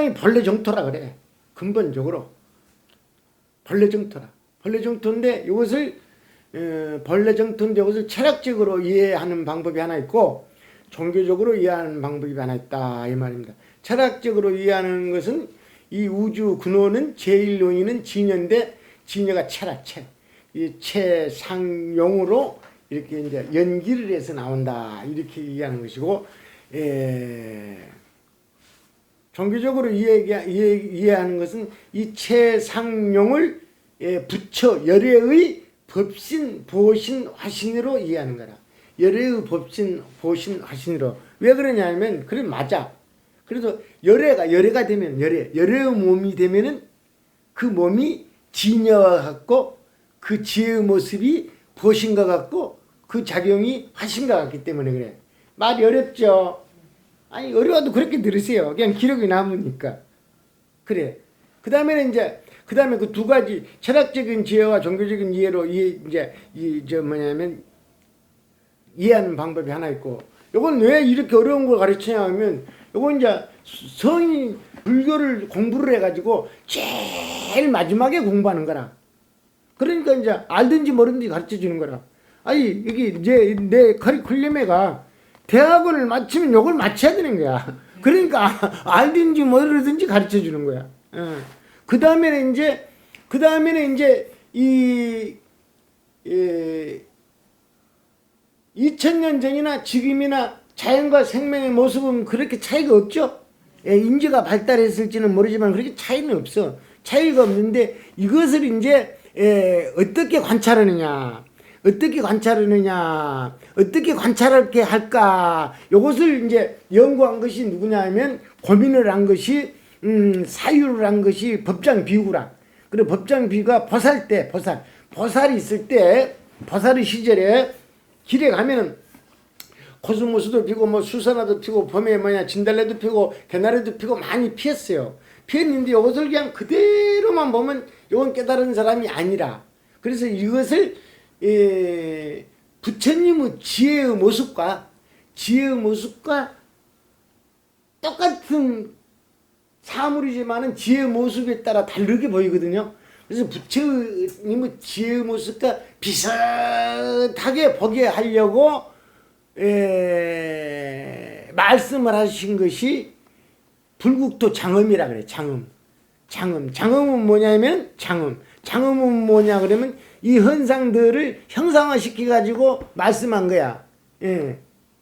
이 땅이 벌레 정토라 그래. 근본적으로 벌레 정토라. 벌레 정토인데 이것을 어, 벌레 정토인데 이것을 철학적으로 이해하는 방법이 하나 있고 종교적으로 이해하는 방법이 하나 있다 이 말입니다. 철학적으로 이해하는 것은 이 우주 근원은 제일 원인은 진여인데 진여가 체라 체. 이 체상용으로 이렇게 이제 연기를 해서 나온다 이렇게 이해하는 것이고 에, 종교적으로 이해, 이해 하는 것은 이 최상용을 예, 붙여 열애의 법신, 보신, 화신으로 이해하는 거라. 열애의 법신, 보신, 화신으로. 왜 그러냐면, 그래, 맞아. 그래서 열애가, 열애가 되면, 열애, 열애의 몸이 되면은 그 몸이 진여와 같고 그 지혜의 모습이 보신과 같고 그 작용이 화신과 같기 때문에 그래. 말이 어렵죠? 아니, 어려워도 그렇게 들으세요. 그냥 기록이 남으니까. 그래. 그 다음에는 이제, 그 다음에 그 두 가지 철학적인 지혜와 종교적인 이해로 이해, 이제, 이, 저 뭐냐면, 이해하는 방법이 하나 있고, 요건 왜 이렇게 어려운 걸 가르치냐 하면, 요건 이제 성인 불교를 공부를 해가지고 제일 마지막에 공부하는 거라. 그러니까 이제 알든지 모르든지 가르쳐 주는 거라. 아니, 여기 이제 내 커리큘럼에가 대학원을 마치면 요걸 마쳐야 되는 거야. 그러니까 알든지 모르든지 가르쳐 주는 거야. 그 다음에는 이제, 그 다음에는 이제 이, 예, 2000년 전이나 지금이나 자연과 생명의 모습은 그렇게 차이가 없죠. 예, 인지가 발달했을지는 모르지만 그렇게 차이는 없어. 차이가 없는데 이것을 이제 예, 어떻게 관찰하느냐, 어떻게 관찰하느냐, 어떻게 관찰하게 할까, 요것을 이제 연구한 것이 누구냐 하면 고민을 한 것이 음, 사유를 한 것이 법장 비구라. 그리고 법장 비구가 보살 때, 보살, 보살이 있을 때, 보살의 시절에 길에 가면은 코스모스도 피고 뭐 수선화도 피고 봄에 뭐냐 진달래도 피고 개나리도 피고 많이 피었어요. 피었는데 이것을 그냥 그대로만 보면 이건 깨달은 사람이 아니라 그래서 이것을 에, 부처님의 지혜의 모습과 지혜의 모습과 똑같은 사물이지만은 지혜의 모습에 따라 다르게 보이거든요. 그래서 부처님의 지혜의 모습과 비슷하게 보게 하려고 에, 말씀을 하신 것이 불국토 장엄이라 그래. 장엄. 장엄. 장엄은 뭐냐면 장엄. 장엄은 뭐냐 그러면 이 현상들을 형상화시켜 가지고 말씀한 거야. 예.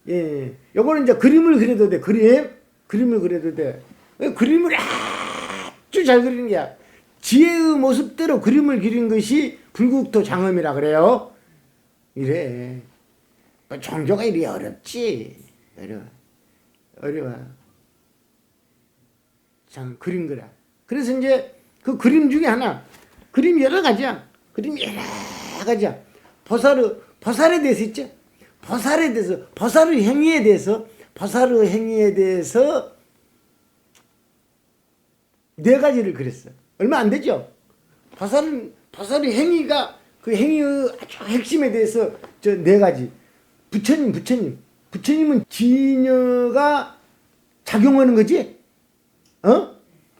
예. 요거는 이제 그림을 그려도 돼. 그림. 그림을 그려도 돼. 그림을 아주 잘 그리는 거야. 지혜의 모습대로 그림을 그린 것이 불국토 장엄이라 그래요. 이래. 뭐 종교가 이리 어렵지. 어려워. 어려워. 참, 그린 거라. 그래서 이제 그 그림 중에 하나, 그림 여러 가지야. 그림 여러 가지야. 보살의, 보살에 대해서 있죠. 보살에 대해서, 보살의 행위에 대해서, 보살의 행위에 대해서 네 가지를 그렸어. 얼마 안 되죠? 보살은, 보살의 행위가 그 행위의 아주 핵심에 대해서 저 네 가지. 부처님, 부처님. 부처님은 진여가 작용하는 거지? 어?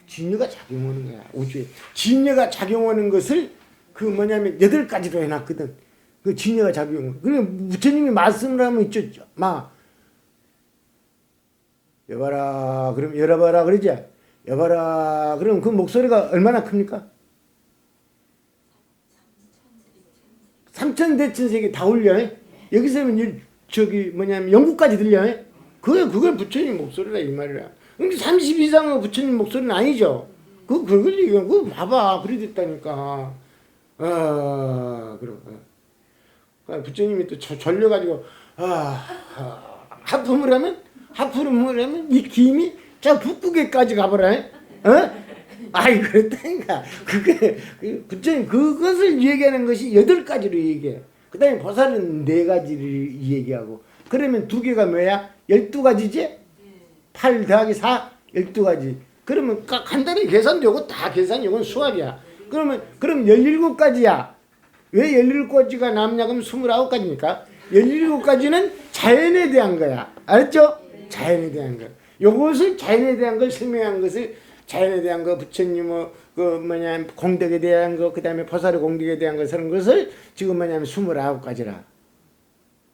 진여가 작용하는 거야, 우주에. 진여가 작용하는 것을 그 뭐냐면 여덟 가지로 해놨거든. 그 진여가 작용. 그래, 부처님이 말씀을 하면 있죠. 막, 여봐라, 그럼 열어봐라, 그러지? 여봐라, 그럼 그 목소리가 얼마나 큽니까? 삼천대천세계 다 울려. 여기서는 이- 저기 뭐냐면 영국까지 들려. 그게 그걸 부처님 목소리라 이 말이야. 근데 30 이상의 부처님 목소리는 아니죠. 그 그걸 얘기해. 그거 봐봐. 그래 됐다니까. 아, 그럼. 어. 부처님이 또 저- 졸려가지고 아, 아 하품을 하면 하품을 하면 이 김이 저 북극에까지 가버려. 어? 아이 그렇다니까. 그게 그 부처님 그것을 얘기하는 것이 여덟 가지로 얘기해. 그 다음에 보살은 네 가지를 얘기하고 그러면 두 개가 뭐야? 열두 가지지? 8 더하기 4, 12가지. 그러면 가- 간단히 계산 되고 다 계산 이건 수학이야. 그러면 그럼 17가지야. 왜 17가지가 남냐 그러면 29가지니까. 17가지는 자연에 대한 거야. 알았죠? 자연에 대한 거. 요것을 자연에 대한 걸 설명한 것을 자연에 대한 거 부처님 뭐 그 뭐냐 공덕에 대한 거 그 다음에 보살의 공덕에 대한 것 하는 것을 지금 뭐냐면 29가지라.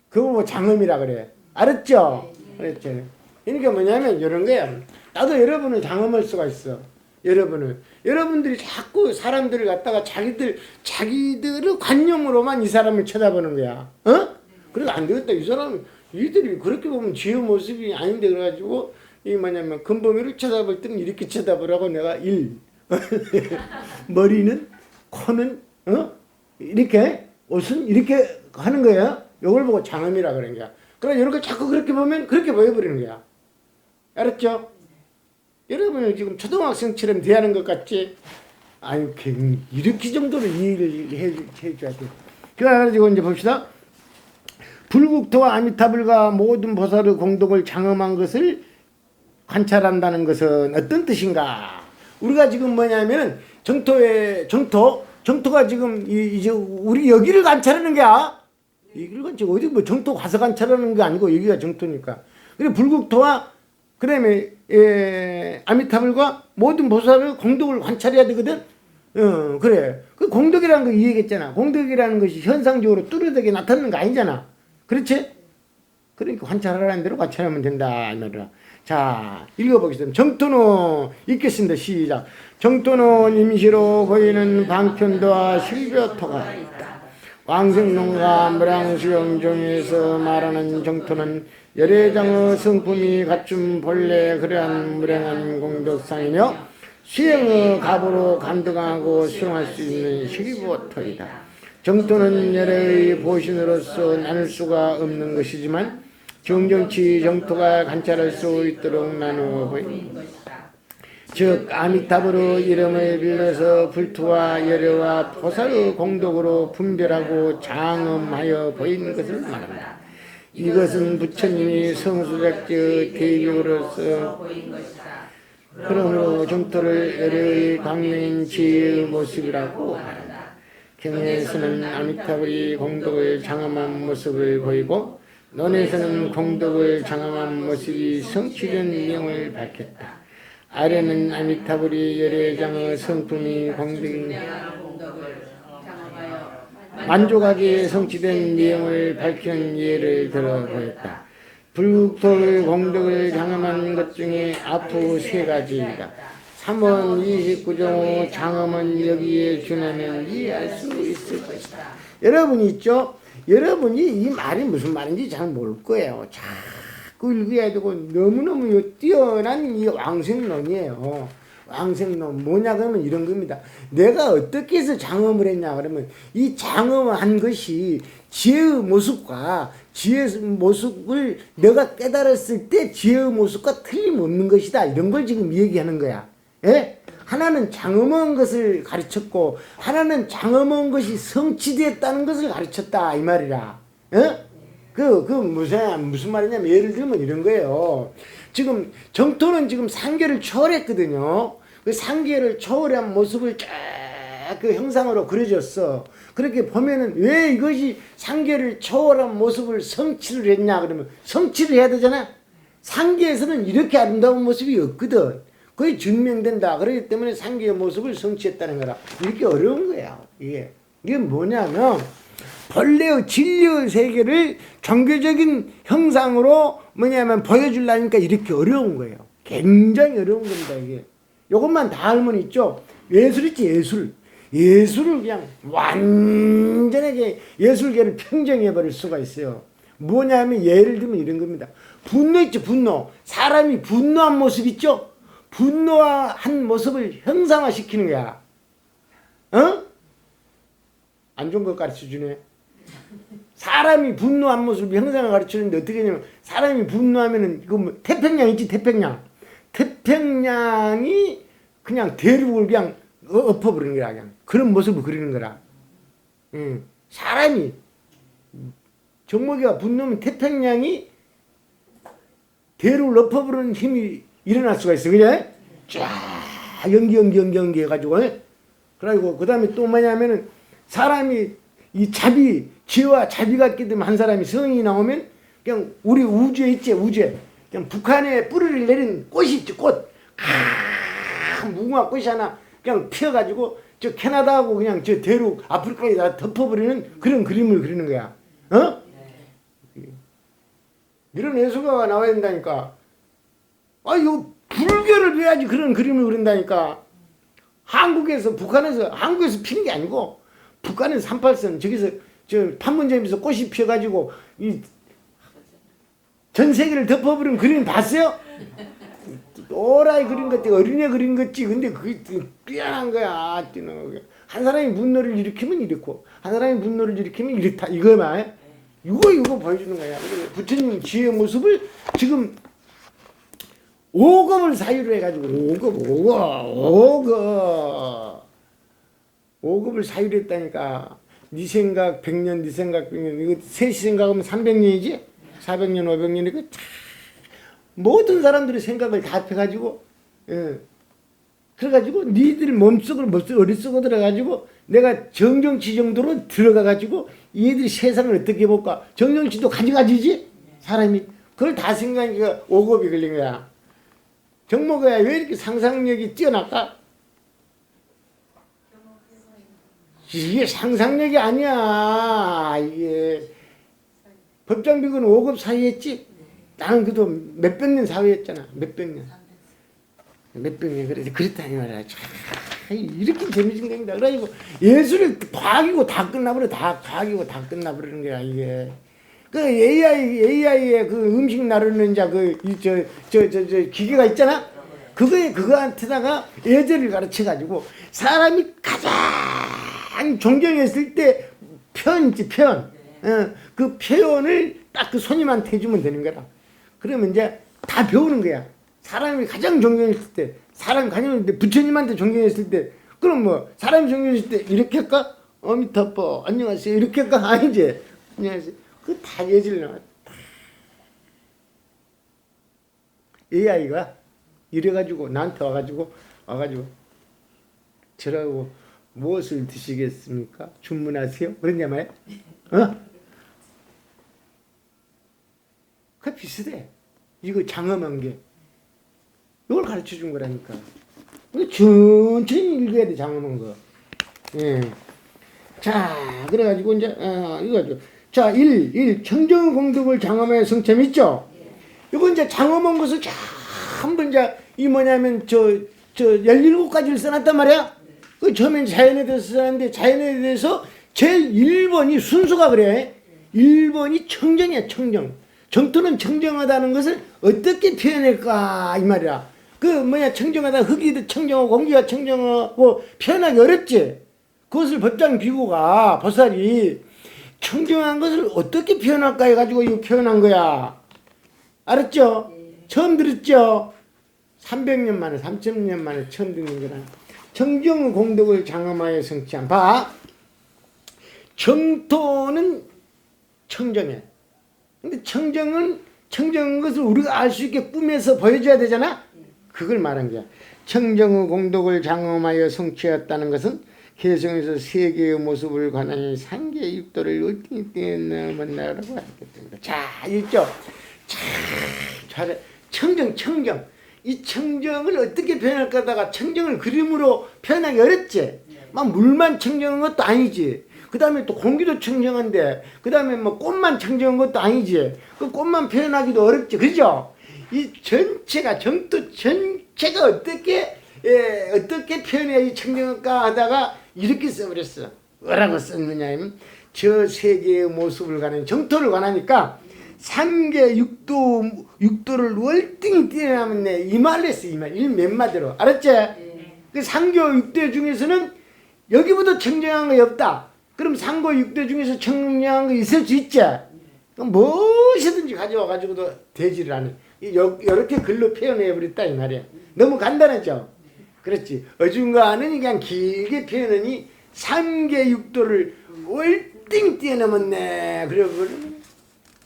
그거 뭐 장엄이라 그래. 알았죠? 그랬죠. 그러니까 뭐냐면 이런 거야. 나도 여러분을 장엄할 수가 있어. 여러분을. 여러분들이 자꾸 사람들을 갖다가 자기들, 자기들의 관념으로만 이 사람을 쳐다보는 거야. 어? 그래서 안 되겠다. 이 사람, 이들이 그렇게 보면 지의 모습이 아닌데 그래가지고, 이 뭐냐면, 금범이를 쳐다볼 때는 이렇게 쳐다보라고 내가 일. 머리는, 코는, 어? 이렇게, 옷은 이렇게 하는 거야. 요걸 보고 장엄이라 그런 거야. 그래, 이렇게 자꾸 그렇게 보면 그렇게 보여버리는 거야. 알았죠? 여러분을 지금 초등학생처럼 대하는 것 같지? 아유, 걔 이렇게 정도로 이해를 해, 해줘야 돼. 그래가지고 이제 봅시다. 불국토와 아미타불과 모든 보살의 공덕을 장엄한 것을 관찰한다는 것은 어떤 뜻인가? 우리가 지금 뭐냐면은 정토의 정토, 정토가 지금 이, 이제 우리 여기를 관찰하는 게야. 여기를 관찰 어디 뭐 정토 가서 관찰하는 게 아니고 여기가 정토니까. 그래 불국토와 그 다음에 예, 아미타불과 모든 보살의 공덕을 관찰해야 되거든. 어, 그래. 그 공덕이라는 거 이해했잖아. 공덕이라는 것이 현상적으로 뚜렷하게 나타나는 거 아니잖아. 그렇지? 그러니까 관찰하라는 대로 관찰하면 된다 이 말이야. 자 읽어보겠습니다. 정토는 읽겠습니다. 시작. 정토는 임시로 보이는 방편도와 실벼토가 있다. 왕생론과 무량수영 중에서 말하는 정토는 열애장의 성품이 갖춘 본래 그러한 무량한 공덕상이며 수행의 갑으로 감독하고 수용할 수 있는 실버토이다. 정토는 열애의 보신으로서 나눌 수가 없는 것이지만 정정치 정토가 관찰할 수 있도록 나누어 보인다. 즉 아미타불의 이름을 빌려서 불투와 열애와 보살의 공덕으로 분별하고 장엄하여 보이는 것을 말한다. 이것은 부처님이 성수작지의 대격으로서 그러므로 정토를 열애의 강명인 지혜의 모습이라고 말한다. 경에서는 아미타불이 공덕의 장엄한 모습을 보이고 논에서는 공덕의 장엄한 모습이 성취된 내용을 밝혔다. 아래는 아미타불이 열애장의 성품이 공덕인 만족하게 성취된 내용을 밝힌 예를 들어 보였다. 불국토의 공덕을 장엄한 것 중에 앞으로 세 가지이다. 3원 29종 장엄은 여기에 준하면 이해할 수 있을 것이다. 여러분이 있죠? 여러분이 이 말이 무슨 말인지 잘 모를 거예요. 자꾸 읽어야 되고 너무너무 뛰어난 이 왕생론이에요. 왕생론 뭐냐 그러면 이런 겁니다. 내가 어떻게 해서 장엄을 했냐 그러면 이 장엄한 것이 지혜의 모습과 지혜의 모습을 내가 깨달았을 때 지혜의 모습과 틀림없는 것이다. 이런 걸 지금 얘기하는 거야. 예? 하나는 장엄한 것을 가르쳤고 하나는 장엄한 것이 성취됐다는 것을 가르쳤다 이 말이라. 예? 그, 그 무슨, 무슨 말이냐면 예를 들면 이런 거예요. 지금 정토는 지금 상계를 초월했거든요. 그 상계를 초월한 모습을 쫙 그 형상으로 그려졌어. 그렇게 보면은 왜 이것이 상계를 초월한 모습을 성취를 했냐 그러면 성취를 해야 되잖아. 상계에서는 이렇게 아름다운 모습이 없거든. 거의 증명된다. 그렇기 때문에 상계의 모습을 성취했다는 거라. 이렇게 어려운 거야. 이게. 이게 뭐냐면 본래의 진리의 세계를 종교적인 형상으로 뭐냐면 보여주려니까 이렇게 어려운 거예요. 굉장히 어려운 겁니다, 이게. 요것만 다 알면 있죠. 예술 있지, 예술. 예술을 그냥 완전하게 예술계를 평정해버릴 수가 있어요. 뭐냐면 예를 들면 이런 겁니다. 분노 있죠, 분노. 사람이 분노한 모습 있죠? 분노한 모습을 형상화시키는 거야. 어? 안 좋은 걸 가르쳐 주네. 사람이 분노한 모습을 형상을 가르치는데 어떻게 하냐면 사람이 분노하면은 이거 뭐 태평양 있지 태평양 태평양이 그냥 대륙을 그냥 어- 엎어버리는 거야 그냥 그런 모습을 그리는 거라 응. 사람이 정목이가 분노하면 태평양이 대륙을 엎어버리는 힘이 일어날 수가 있어 그래? 쫙 연기 연기 연기 연기 해가지고 예? 그리고 그 다음에 또 뭐냐면은 사람이 이 자비 지혜와 자비가 때문에 한 사람이 성이 나오면 그냥 우리 우주에 있지 우주에 그냥 북한에 뿌리를 내린 꽃이 있지 꽃. 큰 무궁화 꽃이 하나 그냥 피어가지고 저 캐나다하고 그냥 저 대륙 아프리카에 다 덮어버리는 그런 그림을 그리는 거야. 어? 이런 예술가가 나와야 된다니까. 아, 이거 불교를 배워야지 그런 그림을 그린다니까. 한국에서, 북한에서, 한국에서 피는 게 아니고, 북한에서 38선, 저기서, 저 판문점에서 꽃이 피어가지고, 이, 전 세계를 덮어버린 그림 봤어요? 오라이 그린 것지 어린애 그린 것지. 근데 그게 뛰어난 거야 한 사람이 분노를 일으키면 이렇고 한 사람이 분노를 일으키면 이렇다 이거만. 이거 이거 보여주는 거야. 부처님 지혜의 모습을 지금 오급을 사유로 해가지고 오급 오급 오급 오급을 사유로 했다니까 네 생각 100년 네 생각 100년 이거 셋이 생각하면 300년이지 400년 500년 이거 참 모든 사람들의 생각을 다 합해가지고, 예. 그래가지고, 니들 몸속으로, 머릿속, 어릿속으로 들어가지고, 내가 정정치 정도로 들어가가지고, 얘들이 세상을 어떻게 볼까? 정정치도 가져가지지? 사람이. 그걸 다 생각하니까 오급이 걸린 거야. 정모가야 왜 이렇게 상상력이 뛰어날까? 이게 상상력이 아니야. 이게. 법장비군 5급 사이했지? 나는 그래도 몇백 년 사회였잖아. 몇백 년. 몇백 년. 그래서 그랬다 니 말이야. 참, 이렇게 재미진 겁니다. 그래가지고 예술이 과학이고 다 끝나버려. 다 과학이고 다 끝나버리는 거야, 이게. 그 AI, AI의 그 음식 나르는 자, 그, 이, 저, 저, 저, 저, 기계가 있잖아? 그거에, 그거한테다가 예절을 가르쳐 가지고 사람이 가장 존경했을 때 표현이지, 표현. 어, 그 표현을 딱 그 손님한테 해주면 되는 거라. 그러면 이제 다 배우는 거야. 사람이 가장 존경했을 때, 사람이 가장 때 부처님한테 존경했을 때, 그럼 뭐 사람이 존경했을 때 이렇게 할까? 어미타뻐 안녕하세요 이렇게 할까? 아니지. 안녕하세요. 그다 예질 나와. AI가 이래가지고 나한테 와가지고 와가지고 저라고 무엇을 드시겠습니까? 주문하세요. 그랬냐 말이야. 어? 그 비슷해. 이거 장엄한 게. 이걸 가르쳐 준 거라니까. 천천히 읽어야 돼, 장엄한 거. 예. 자, 그래가지고 이제, 어, 이거죠. 자, 1, 1. 청정 공덕을 장엄하여 성참 있죠? 이거 이제 장엄한 것을 전부 이제, 이 뭐냐면, 저, 저, 17가지를 써놨단 말이야? 그 처음엔 자연에 대해서 써놨는데, 자연에 대해서 제일 1번이 순수가 그래. 1번이 청정이야, 청정. 정토는 청정하다는 것을 어떻게 표현할까 이 말이야. 그 뭐냐 청정하다 흙이 청정하고 공기가 청정하고 표현하기 어렵지. 그것을 법장 비구가 보살이 청정한 것을 어떻게 표현할까 해가지고 이거 표현한 거야. 알았죠? 처음 들었죠? 300년 만에 3천년 만에 처음 듣는 거라. 청정 공덕을 장엄하여 성취한 봐. 정토는 청정해. 근데 청정은 청정한 것을 우리가 알 수 있게 꾸며서 보여줘야 되잖아. 그걸 말한 거야. 청정의 공덕을 장엄하여 성취했다는 것은 개성에서 세계의 모습을 관하니 상계의 육도를 울팅이 뛰어넘었나라고 하겠습니다. 자, 있죠. 자, 잘해. 청정, 청정. 이 청정을 어떻게 표현할까 하다가 청정을 그림으로 표현하기 어렵지. 막 물만 청정한 것도 아니지. 그 다음에 또 공기도 청정한데, 그 다음에 뭐 꽃만 청정한 것도 아니지. 그 꽃만 표현하기도 어렵지. 그죠? 이 전체가, 정도 전체가 어떻게, 예, 어떻게 표현해야 이 청정할까 하다가 이렇게 써버렸어. 뭐라고 썼느냐 하면, 저 세계의 모습을 가는 정토를 관하니까, 상계 육도, 육도를 월등히 뛰어나면 이 말을 했어, 이 말. 이몇 마디로. 알았지? 그 상교 육대 중에서는 여기보다 청정한 거 없다. 그럼 상고 육대 중에서 청량한 거 있을 수 있지. 그럼 무엇이든지 가져와 가지고도 되지를 않아. 이렇게 글로 표현해 버렸다 이 말이야. 너무 간단하죠. 그렇지. 어중간은 그냥 길게 표현하니 삼계 육도를 월등 뛰어넘었네. 그래 그러면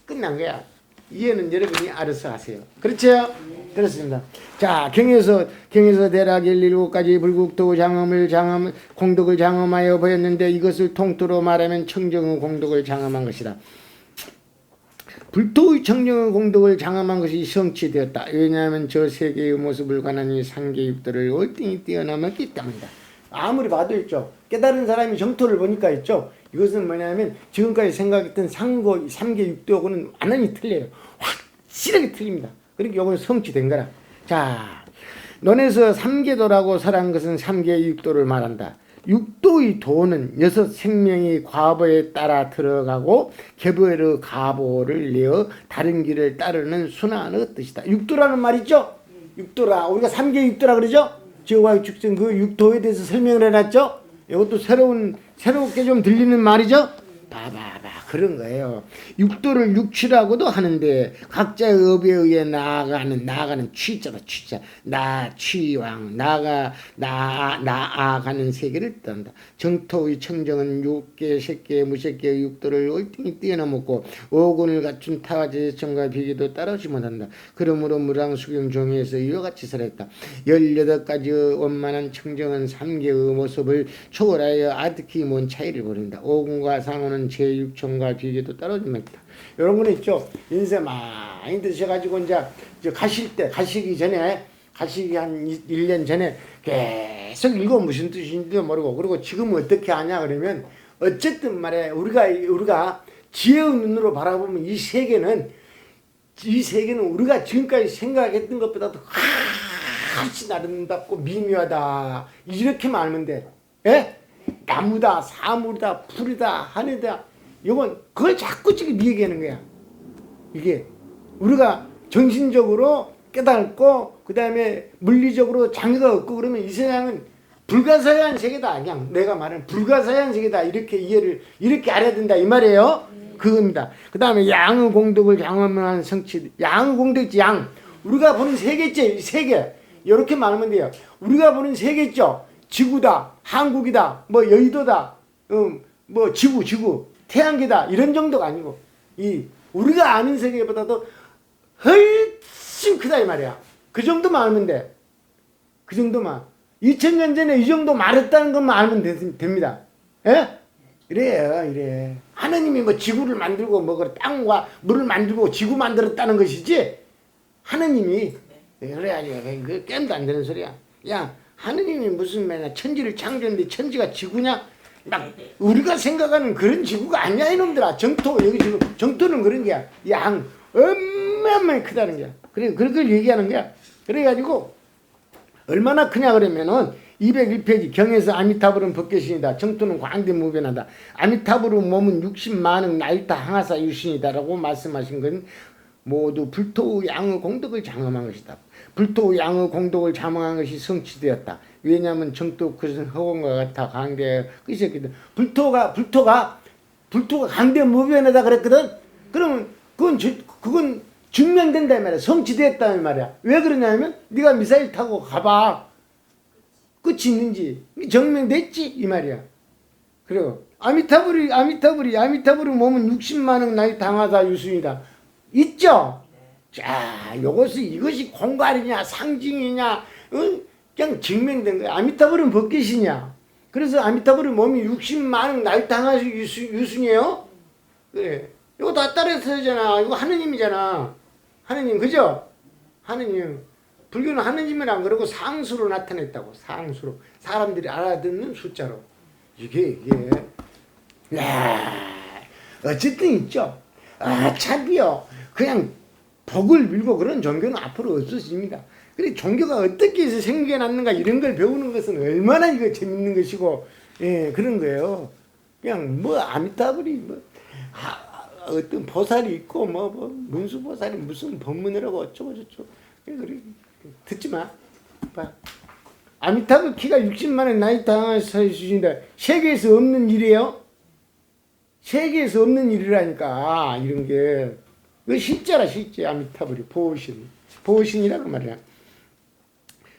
끝난 거야. 이해는 여러분이 알아서 하세요. 그렇죠? 그렇습니다. 자, 경에서 경에서 대략 17가지 불국도 장엄을 장엄 공덕을 장엄하여 보였는데 이것을 통틀어 말하면 청정의 공덕을 장엄한 것이다. 불토의 청정의 공덕을 장엄한 것이 성취되었다. 왜냐하면 저 세계의 모습을 관하니 상계육도를 월등히 뛰어넘었기 때문이다. 아무리 봐도 있죠. 깨달은 사람이 정토를 보니까 있죠. 이것은 뭐냐면 지금까지 생각했던 상고 삼계 육도하고는 완전히 틀려요. 확실하게 틀립니다. 그러니까 이건 성취된 거라. 자, 논에서 삼계도라고 설한 것은 삼계 육도를 말한다. 육도의 도는 여섯 생명이 과보에 따라 들어가고 개보의 가보를 내어 다른 길을 따르는 순환의 뜻이다. 육도라는 말 있죠? 육도라. 우리가 삼계 육도라 그러죠? 지옥과 축생 그 육도에 대해서 설명을 해놨죠? 이것도 새로운 새롭게 좀 들리는 말이죠? 봐봐봐 그런 거예요. 육도를 육취라고도 하는데 각자의 업에 의해 나아가는 나아가는 취자다 취자 나 취왕 나가 나 나아가는 세계를 뜻한다. 정토의 청정은 육계 색계 무색계의 육도를 월등히 뛰어넘었고 오군을 갖춘 타와 제 정과 비교도 따라오지 못한다. 그러므로 무랑수경 종에서 이와 같이 설했다. 열여덟 가지 원만한 청정은 삼계의 모습을 초월하여 아득히 먼 차이를 보린다. 오군과 상호는 제6청 과 비교도 따라오지 못한다. 이런 거는 있죠. 인생 많이 드셔가지고 이제, 가실 때 가시기 전에 가시기 한 1년 전에 계속 읽어 무슨 뜻인지도 모르고 그리고 지금 어떻게 하냐 그러면 어쨌든 말에 우리가 우리가 지혜의 눈으로 바라보면 이 세계는 이 세계는 우리가 지금까지 생각했던 것보다도 훨씬 아름답고 미묘하다 이렇게 말하면 돼. 예? 나무다, 사물이다, 풀이다, 하늘이다. 이건 그걸 자꾸 지금 얘기하는 거야. 이게 우리가 정신적으로 깨닫고 그 다음에 물리적으로 장애가 없고 그러면 이 세상은 불가사의한 세계다. 그냥 내가 말하는 불가사의한 세계다. 이렇게 이해를 이렇게 알아야 된다 이 말이에요. 그겁니다. 그 다음에 양의 공덕을 경험한 성취. 양의 공덕이지 양. 우리가 보는 세계지 세계. 이렇게 말하면 돼요. 우리가 보는 세계죠. 지구다, 한국이다, 뭐 여의도다, 음, 뭐 지구, 지구, 태양계다 이런 정도가 아니고 이 우리가 아는 세계보다도 훨씬 크다 이 말이야. 그 정도만 알면 돼. 그 정도만. 2000년 전에 이 정도 말했다는 것만 알면 되, 됩니다. 예? 이래요, 이래. 하나님이 뭐 지구를 만들고 뭐그 땅과 물을 만들고 지구 만들었다는 것이지. 하나님이 그래야지 그 깸도 안 되는 소리야. 야, 하느님이 무슨 맨날 천지를 창조했는데 천지가 지구냐? 막 우리가 생각하는 그런 지구가 아니야 이놈들아. 정토 여기 지금 정토는 그런 게야. 양 얼마나 크다는 거야. 그래 그걸 얘기하는 거야. 그래가지고 얼마나 크냐 그러면은 201페이지 경에서 아미타불은 법계신이다. 정토는 광대 무변하다. 아미타불의 몸은 60만억 나이타 항하사 유신이다 라고 말씀하신 건 모두 불토 양의 공덕을 장엄한 것이다. 불토 양의 공덕을 장엄한 것이 성취되었다. 왜냐하면 정토 그것은 허공과 같아 강대 끝이었거든. 불토가 불토가 불토가 강대 무변하다 그랬거든. 그러면 그건 주, 그건 증명된다 이 말이야. 성취됐다 이 말이야. 왜 그러냐면 네가 미사일 타고 가봐. 끝이 있는지 증명됐지 이 말이야. 그리고 아미타불이 아미타불이 아미타불의 몸은 60만억 나이 당하다 유순이다. 있죠? 자, 요것이 이것이 공갈이냐 상징이냐 응? 그냥 증명된 거야. 아미타불은 벗기시냐? 그래서 아미타불의 몸이 60만억 나이 당하시 유수, 유순이에요? 그래. 이거 다 따라서잖아. 이거 하느님이잖아. 하느님, 그죠? 하느님. 불교는 하느님이란 그러고 상수로 나타냈다고. 상수로. 사람들이 알아듣는 숫자로. 이게, 이게. 야 어쨌든 있죠. 아, 참이요. 그냥 복을 빌고 그런 종교는 앞으로 없어집니다. 그래, 종교가 어떻게 해서 생겨났는가 이런 걸 배우는 것은 얼마나 이거 재밌는 것이고, 예, 그런 거예요. 그냥 뭐 아미타불이 뭐, 아, 어떤 보살이 있고, 뭐, 뭐, 문수 보살이 무슨 법문이라고 어쩌고 저쩌고. 그래, 그래. 듣지 마. 봐. 아미타불 키가 60만 원 나이 당해서 주신다. 세계에서 없는 일이에요? 세계에서 없는 일이라니까, 이런 게. 그 실제라 실제 아미타불이 보신 보신이라고 말이야.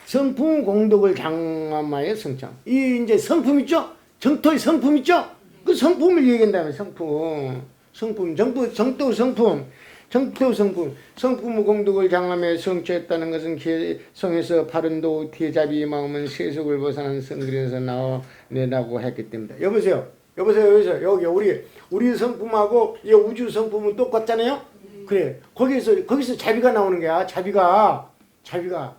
성품 공덕을 장엄하여 성장. 이 이제 성품 있죠? 정토의 성품 있죠? 그 성품을 얘기한다면 성품. 성품 정도 정도 성품. 정토 성품. 성품 공덕을 장엄하여 성취했다는 것은 성에서 바른도 대자비 마음은 세속을 벗어난 성들에서 나와내라고 했기 때문이다. 여보세요. 여보세요. 여보세요. 여기 우리 우리 성품하고 이 우주 성품은 똑같잖아요. 그래 거기서 거기서 자비가 나오는 거야 자비가 자비가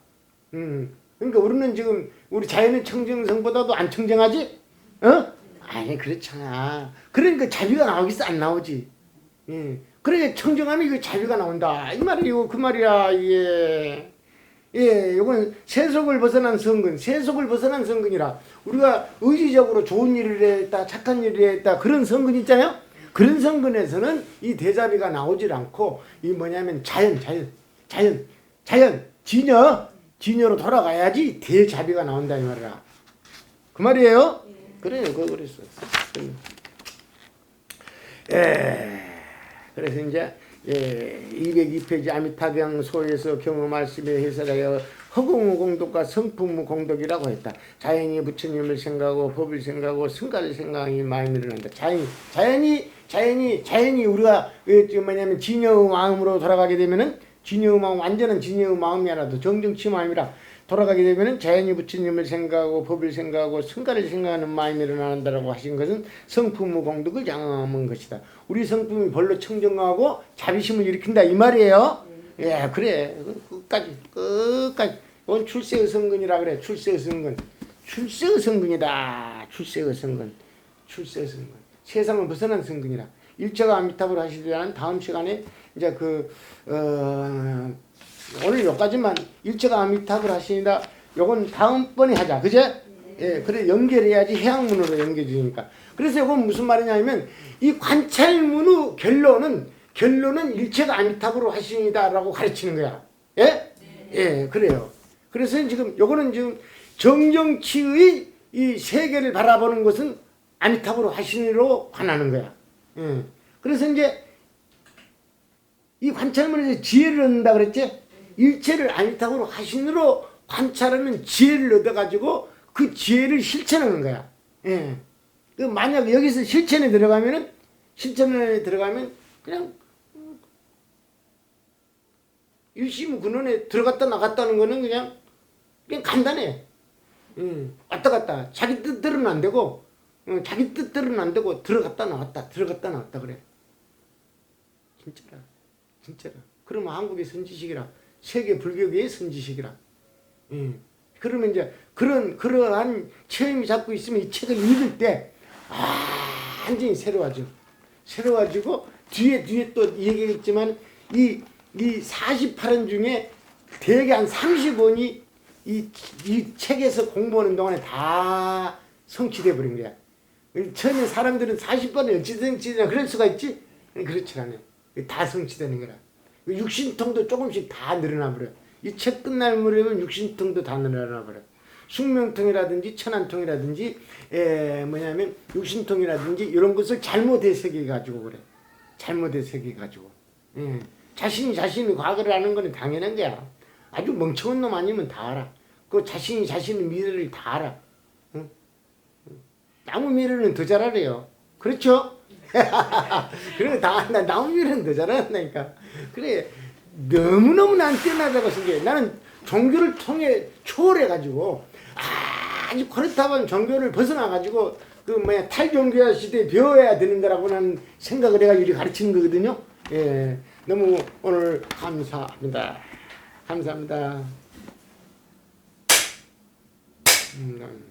음 그러니까 우리는 지금 우리 자연의 청정성보다도 안 청정하지? 어? 아니 그렇잖아. 그러니까 자비가 나오겠어? 안 나오지. 예. 그래 청정하면 이거 자비가 나온다. 이 말이요 그 말이야 이게. 예 이건 세속을 벗어난 성근. 세속을 벗어난 성근이라 우리가 의지적으로 좋은 일을 했다 착한 일을 했다 그런 성근 있잖아요? 그런 성근에서는 이 대자비가 나오질 않고 이 뭐냐면 자연 자연 자연 자연 진여 진여로 돌아가야지 대자비가 나온다 이 말이야 그 말이에요? 그래요. 그거 그랬어 예. 그래서 이제 예, 202페이지 아미타병 소에서 경우 말씀에 해설하여 허공의 공덕과 성품의 공덕이라고 했다. 자연이 부처님을 생각하고 법을 생각하고 승가를 생각하니 마음이 일어난다. 자연이 자연이 자연이 자연이 우리가 그 뭐냐면 진여의 마음으로 돌아가게 되면은 진여의 마음 완전한 진여의 마음이 아니라도 정정치 마음이라 돌아가게 되면은 자연이 부처님을 생각하고 법을 생각하고 성가를 생각하는 마음이 일어난다라고 하신 것은 성품의 공덕을 장엄한 것이다. 우리 성품이 별로 청정하고 자비심을 일으킨다 이 말이에요. 예, 그래. 끝까지 끝까지. 이건 출세의 성근이라 그래. 출세의 성근. 출세의 성근이다. 출세의 성근. 출세의 성근. 세상을 벗어난 성근이라. 일체가 아미타불 하시리라는 다음 시간에 이제 그 어, 오늘 여기까지만 일체가 아미타불 하시니다. 요건 다음번에 하자. 그제? 예, 그래 연결해야지 해양문으로 연결되니까. 그래서 이건 무슨 말이냐면 이 관찰문의 결론은 결론은 일체가 아미타불로 하시니다라고 가르치는 거야. 예? 예, 그래요. 그래서 지금 요거는 지금 정정치의 이 세계를 바라보는 것은 아미타불로 하시니로 관하는 거야. 예. 그래서 이제 이 관찰문에서 지혜를 얻는다 그랬지? 일체를 아미타불로 하시니로 관찰하는 지혜를 얻어가지고 그 지혜를 실천하는 거야. 예. 그 만약 여기서 실천에 들어가면은 실천에 들어가면 그냥 일심 근원에 들어갔다 나갔다는 거는 그냥 그냥 간단해. 음, 왔다 갔다 자기 뜻대로는 안 되고 어, 자기 뜻대로는 안 되고 들어갔다 나왔다 들어갔다 나왔다 그래. 진짜라 진짜라. 그러면 한국의 선지식이라 세계 불교계의 선지식이라. 음. 그러면 이제 그런 그러한 체험이 잡고 있으면 이 책을 읽을 때 아, 완전히 새로워져. 새로워지고 뒤에 뒤에 또 얘기했지만 이 이 48원 중에 대개 한 30원이 이, 이 책에서 공부하는 동안에 다 성취돼 버린 거야. 처음에 사람들은 40번을 어찌 성취되냐 그럴 수가 있지? 그렇지 않아요. 다 성취되는 거라. 육신통도 조금씩 다 늘어나 버려. 이 책 끝날 무렵은 육신통도 다 늘어나 버려. 숙명통이라든지 천안통이라든지 에 뭐냐면 육신통이라든지 이런 것을 잘못 해석해 가지고 그래. 잘못 해석해 가지고. 예. 자신이 자신의 과거를 아는 거는 당연한 거야. 아주 멍청한 놈 아니면 다 알아. 그 자신이 자신의 미래를 다 알아. 응? 나무 미래는 더 잘 알아요. 그렇죠? 그래 다나 나무 미래는 더잘 알았다니까. 그래 너무너무 난 뛰어나다고 생각해. 나는 종교를 통해 초월해 가지고 아주 그렇다면 종교를 벗어나 가지고 그 뭐야 탈종교화 시대에 배워야 되는 거라고 나는 생각을 해가 이리 가르치는 거거든요. 예. 너무 오늘 감사합니다. 감사합니다. 음,